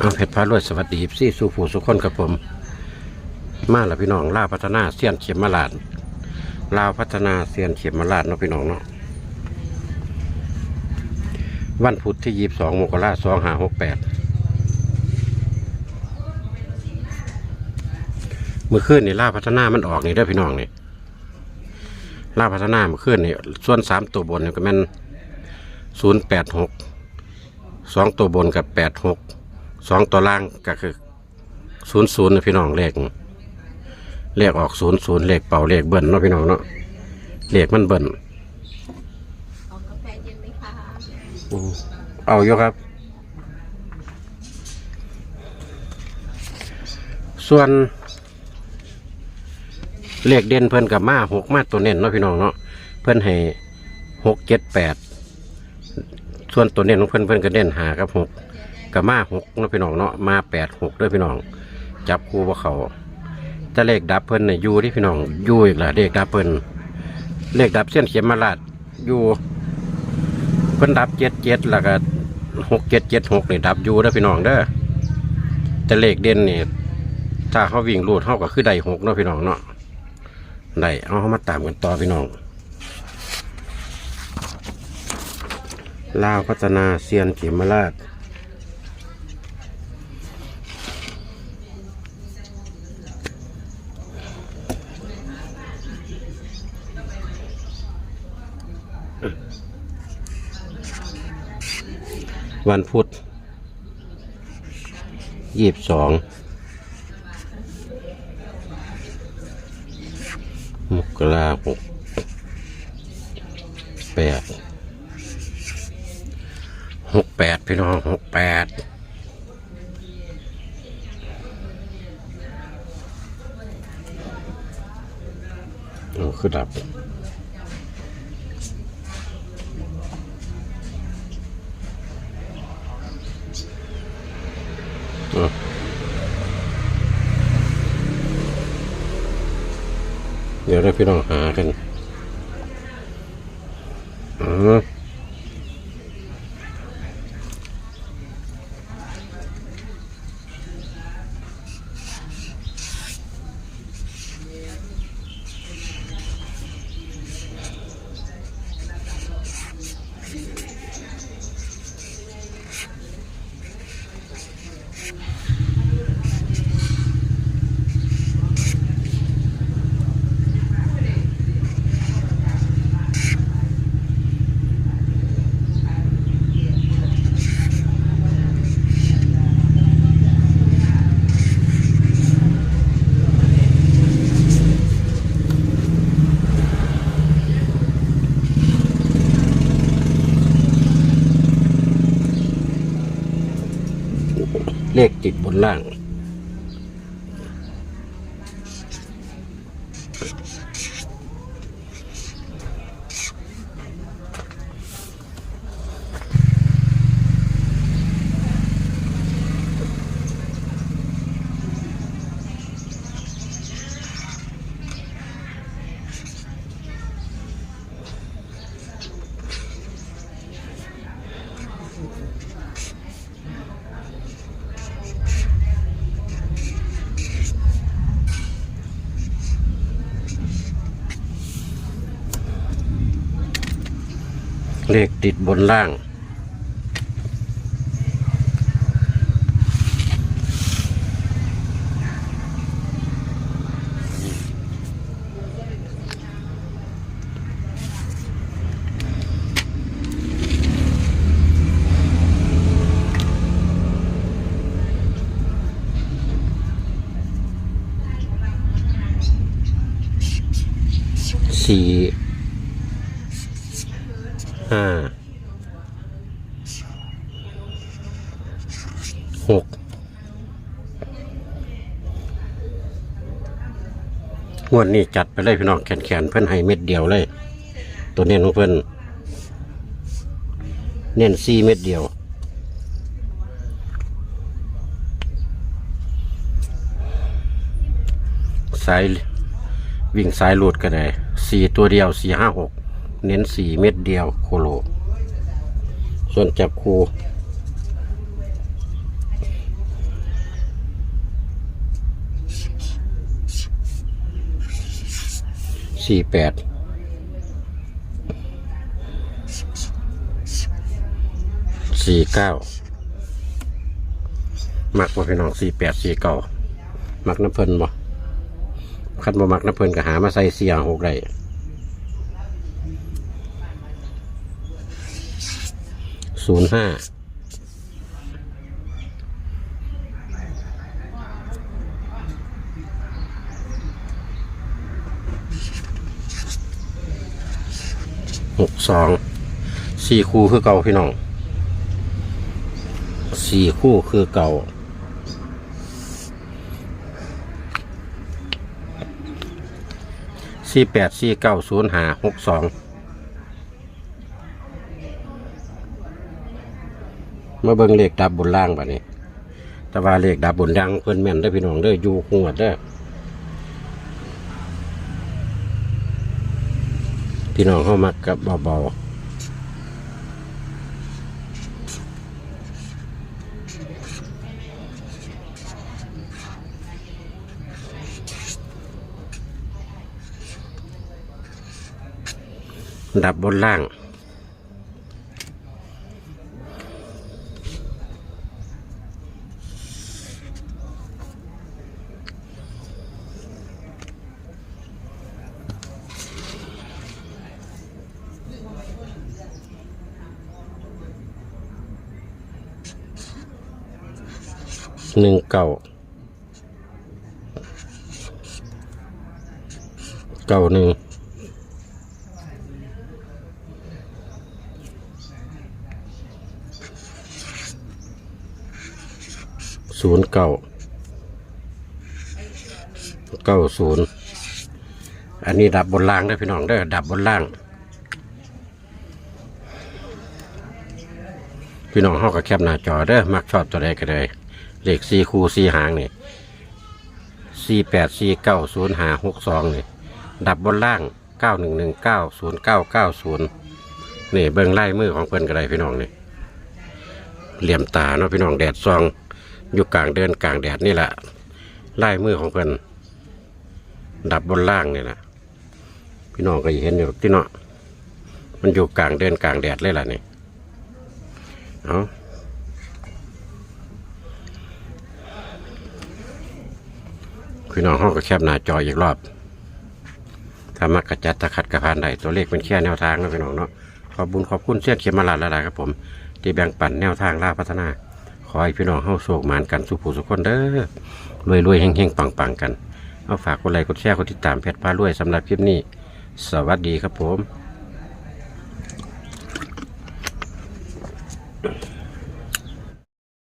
เอาเพชรพารวยสวัสดีซี่สู่ผู้สุคนกับผม มาแล้วพี่น้องลาวพัฒนาเสียนเข็มมาลาดลาวพัฒนาเสียนเข็มมาลาดเนาะพี่น้องเนาะวันพุธที่ยี่สิบสองมกราสองห้าหกแปดเมื่อคืนนี่ลาวพัฒนามันออกนี่เด้อพี่น้องนี่ลาวพัฒนาเมื่อคืนนี่ส่วนสามตัวบนเนี่ยก็แม่นศูนย์แปดหกสองตัวบนกับแปดหก สองตัวล่างก็คือศูนย์ศูนย์นะพี่น้องเลขเลขออกศูนย์ศูนย์เลขเป่าเลขเบิ้ลเนาะพี่น้องเนาะเลขมันเบิ้ลเอาเย็นไหมคะอืมเอาอยู่ครับ ส่วนเลขเด่นเพิ่นกับมาหกมาตัวเน้นเนาะพี่น้องเนาะเพิ่นให้หกเจ็ดแปดส่วนตัวเน้นของเพิ่นเพิ่นก็เน้นหากับหก กับมาหกเนาะพี่น้องเนาะมาแปดหกด้วยพี่น้อง จับคู่ว่าเขาแต่เลขดับเพิ่นเนี่ยอยู่ที่พี่น้องอยู่อีกละเลขดับเพิ่นเลขดับเส้นเข็มมาลาดอยู่เพิ่นดับเจ็ดเจ็ดแล้วก็หกเจ็ดเจ็ดหกเนี่ยดับอยู่เด้อพี่น้องเด้อแต่เลขเด่นเนี่ยถ้าเขาวิ่งรูดเขาก็คือได้หกเนาะพี่น้องเนาะได้เอาเขามาตามกันต่อพี่น้องลาวพัฒนาเซียนเขียมราช วันพุธยี่สิบสองมกราหกแปดหกแปดพี่น้องหกแปดโอ้คือดับ เดี๋ยวเราพี่น้องหากันอ๋อ เลขติดบนล่าง เลขติดบนล่าง สี่ ห้าหกงวดนี้จัดไปเลยพี่น้องแขนแขนเพื่อนให้เม็ดเดียวเลย ตัวเน้นของเพื่อนเน้นสี่เม็ดเดียวสายวิ่งสายหลุดก็ได้สี่ตัวเดียวสี่ห้าหก เน้นสี่เม็ดเดียวโคโล ส่วนจับคูสี่แปดสี่เก้ามักว่าพี่น้องสี่แปดสี่เก้ามักน้ำเพลินบ่คันบ่หมักน้ำเพลินก็หามาใส่เสียหกได้ ศูนย์ห้าหกสองสี่คู่คือเก่าพี่น้องสี่คู่คือเก่าสี่แปดสี่เก้าศูนย์ห้าหกสอง มาเบิ่งเลขดับบนล่างบ่นี้ แต่ว่าเลขดับบนล่างเพิ่นแม่นได้พี่น้องเด้อยู่หัวดเด้พี่น้องเข้ามักกับเบาๆดับบนล่าง หนึ่งเก้าเก้าหนึ่งศูนย์เก้าเก้าศูนย์อันนี้ดับบนล่างได้พี่น้องเด้ดับบนล่าง พี่น้องเขาก็แคบหน้าจอเด้อมักชอบตัวใดก็ได้ เลขสี่คู่สี่หางนี่สี่แปดสี่เก้าศูนย์หาหกสองนี่ดับบนล่างเก้าหนึ่งหนึ่งเก้าศูนย์เก้าเก้าศูนย์นี่เบิ้งไล่มือของเพิ่อนก็ได้พี่น้องนี่เหลี่ยมตาเนาะพี่น้องแดดซอง อยู่กลางเดินกลางแดดนี่แหละไล่มือของเพิ่อนดับบนล่างนี่แหละพี่น้องก็เห็นอยู่ที่เนาะมันอยู่กลางเดินกลางแดดเลยล่ะนี่เอา พี่น้องห้องก็แคบหน้าจออีกรอบถ้ามากระจัดตะขัดกระพานใดตัวเลขเป็นแค่แนวทางนะพี่น้องเนาะขอบุญขอบคุณเสี้ยเขียนมาลาดละลายครับผม ที่แบ่งปันแนวทางล่าพัฒนา ขอให้พี่น้องเข้าโชคหมานกันสุขผู้สุขคนเด้อรวยรวยแห่งๆปังปังกันเอาฝากกดไลค์กดแชร์กดติดตามเพจพารวยสำหรับคลิปนี้ สวัสดีครับผม